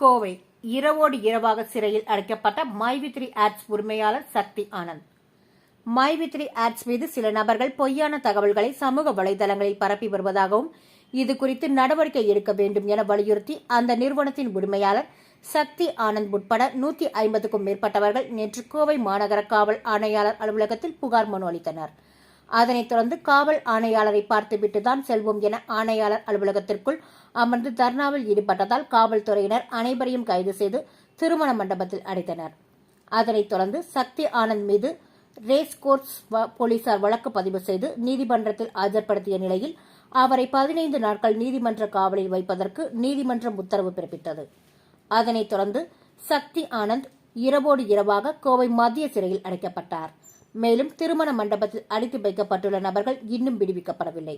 கோவை இரவோடு இரவாக சிறையில் அடைக்கப்பட்ட மைவித்ரி ஆட்ஸ் உரிமையாளர் சக்தி ஆனந்த். மைவித்ரி ஆட்ஸ் மீது சில நபர்கள் பொய்யான தகவல்களை சமூக வலைதளங்களில் பரப்பி வருவதாகவும் இது குறித்து நடவடிக்கை எடுக்க வேண்டும் என வலியுறுத்தி அந்த நிறுவனத்தின் உரிமையாளர் சக்தி ஆனந்த் உட்பட நூத்தி ஐம்பதுக்கும் மேற்பட்டவர்கள் நேற்று கோவை மாநகர காவல் ஆணையாளர் அலுவலகத்தில் புகார் மனு அளித்தனர். அதனைத் தொடர்ந்து காவல் ஆணையாளரை பார்த்துவிட்டு தான் செல்வோம் என ஆணையாளர் அலுவலகத்திற்குள் அமர்ந்து தர்ணாவில் ஈடுபட்டதால் காவல்துறையினர் அனைவரையும் கைது செய்து திருமண மண்டபத்தில் அடைத்தனர். அதனைத் தொடர்ந்து சக்தி ஆனந்த் மீது ரேஸ் கோர்ஸ் வ- போலீசார் வழக்கு பதிவு செய்து நீதிமன்றத்தில் ஆஜர்படுத்திய நிலையில் அவரை பதினைந்து நாட்கள் நீதிமன்ற காவலில் வைப்பதற்கு நீதிமன்றம் உத்தரவு பிறப்பித்தது. அதனைத் தொடர்ந்து சக்தி ஆனந்த் இரவோடு இரவாக கோவை மத்திய சிறையில் அடைக்கப்பட்டார். மேலும் திருமண மண்டபத்தில் அடைத்து வைக்கப்பட்டுள்ள நபர்கள் இன்னும் விடுவிக்கப்படவில்லை.